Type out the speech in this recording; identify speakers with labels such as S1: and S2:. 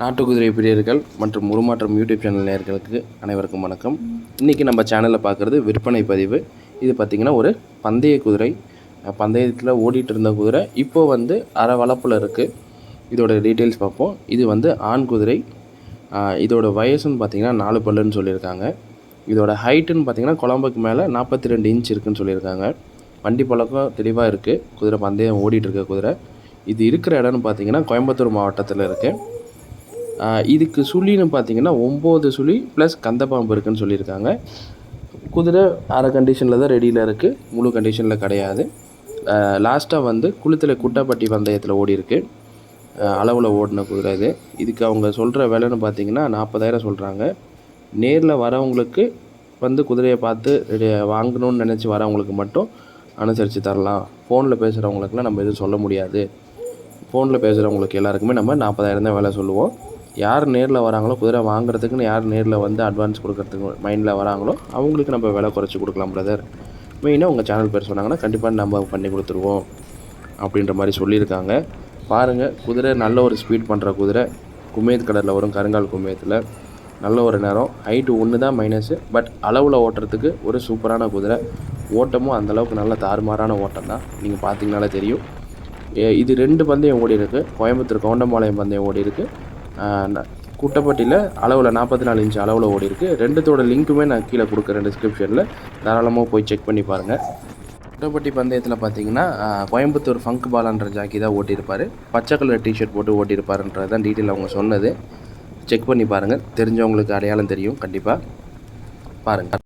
S1: நாட்டு குதிரை பிரியர்கள் மற்றும் உருமாற்றம் யூடியூப் சேனல் நேர்களுக்கு அனைவருக்கும் வணக்கம். இன்றைக்கி நம்ம சேனலில் பார்க்குறது விற்பனை பதிவு. இது பார்த்திங்கன்னா ஒரு பந்தய குதிரை. பந்தயத்தில் ஓடிட்டு இருந்த குதிரை. இப்போது வந்து அரை வளப்பில் இருக்குது இதோட டீட்டெயில்ஸ் பார்ப்போம். இது வந்து ஆண் குதிரை. இதோட வயசுன்னு பார்த்திங்கன்னா நாலு பல்லுன்னு சொல்லியிருக்காங்க. இதோட ஹைட்டுன்னு பார்த்திங்கன்னா குழம்புக்கு மேலே நாற்பத்தி ரெண்டு இன்ச் இருக்குதுன்னு சொல்லியிருக்காங்க. வண்டி பழக்கம் தெளிவாக இருக்குது குதிரை பந்தயம் ஓடிட்டு இருக்க குதிரை. இது இருக்கிற இடம்னு பார்த்தீங்கன்னா கோயம்புத்தூர் மாவட்டத்தில் இருக்குது இதுக்கு சுழின்னு பார்த்தீங்கன்னா ஒம்பது சுழி ப்ளஸ் கந்தப்பாம்பு இருக்குன்னு சொல்லியிருக்காங்க. குதிரை அரை கண்டிஷனில் தான் ரெடியில் இருக்குது முழு கண்டிஷனில் கிடையாது. லாஸ்ட்டாக வந்து குளத்தில் குட்டப்பட்டி பந்தயத்தில் ஓடி இருக்கு. அளவில் ஓடின குதிரை இது. இதுக்கு அவங்க சொல்கிற விலைன்னு பார்த்தீங்கன்னா நாற்பதாயிரம் சொல்கிறாங்க நேரில் வரவங்களுக்கு வந்து குதிரையை பார்த்து வாங்கணும்னு நினச்சி வரவங்களுக்கு மட்டும் அனுசரித்து தரலாம். ஃபோனில் பேசுகிறவங்களுக்குலாம் நம்ம எதுவும் சொல்ல முடியாது. ஃபோனில் பேசுகிறவங்களுக்கு எல்லாருக்குமே நம்ம நாற்பதாயிரம் தான் வேலை சொல்லுவோம். யார் நேரில் வராங்களோ குதிரை வாங்குறதுக்குன்னு யார் நேரில் வந்து அட்வான்ஸ் கொடுக்குறதுக்கு மைண்டில் வராங்களோ அவங்களுக்கு நம்ம விலை குறைச்சி கொடுக்கலாம் பிரதர் மெயினாக உங்கள் சேனல் பேர் சொன்னாங்கன்னா கண்டிப்பாக நம்ம பண்ணி கொடுத்துருவோம் அப்படின்ற மாதிரி சொல்லியிருக்காங்க. பாருங்கள் குதிரை நல்ல ஒரு ஸ்பீட் பண்ணுற குதிரை. குமேத் கலரில் வரும் கருங்கால் குமேத்தில். நல்ல ஒரு நேரம். ஹைட்டு ஒன்று தான் மைனஸு பட் அளவில் ஓட்டுறதுக்கு ஒரு சூப்பரான குதிரை. ஓட்டமும் அந்தளவுக்கு நல்ல தாறுமாறான ஓட்டம் தான். நீங்கள் பார்த்தீங்கனாலே தெரியும். ஏ- இது ரெண்டு பந்தயம் ஓடி இருக்குது கோயம்புத்தூர் கவுண்டம்பாளையம் பந்தயம் ஓடி இருக்குது குட்டப்பட்டியில் அளவில் நாற்பத்தி நாலு இன்ச் அளவில் ஓடி இருக்கு. ரெண்டுத்தோட லிங்க்குமே நான் கீழே கொடுக்குறேன் டிஸ்கிரிப்ஷனில் தாராளமாக போய் செக் பண்ணி பாருங்கள் குட்டப்பட்டி பந்தயத்தில் பார்த்தீங்கன்னா கோயம்புத்தூர் ஃபங்க் பாலான்ற ஜாக்கி தான் ஓட்டியிருப்பார். பச்சை கலர் டிஷர்ட் போட்டு ஓட்டியிருப்பாருன்றது தான் டீட்டெயில் அவங்க சொன்னது. செக் பண்ணி பாருங்கள் தெரிஞ்சவங்களுக்கு அடையாளம் தெரியும். கண்டிப்பாக பாருங்கள்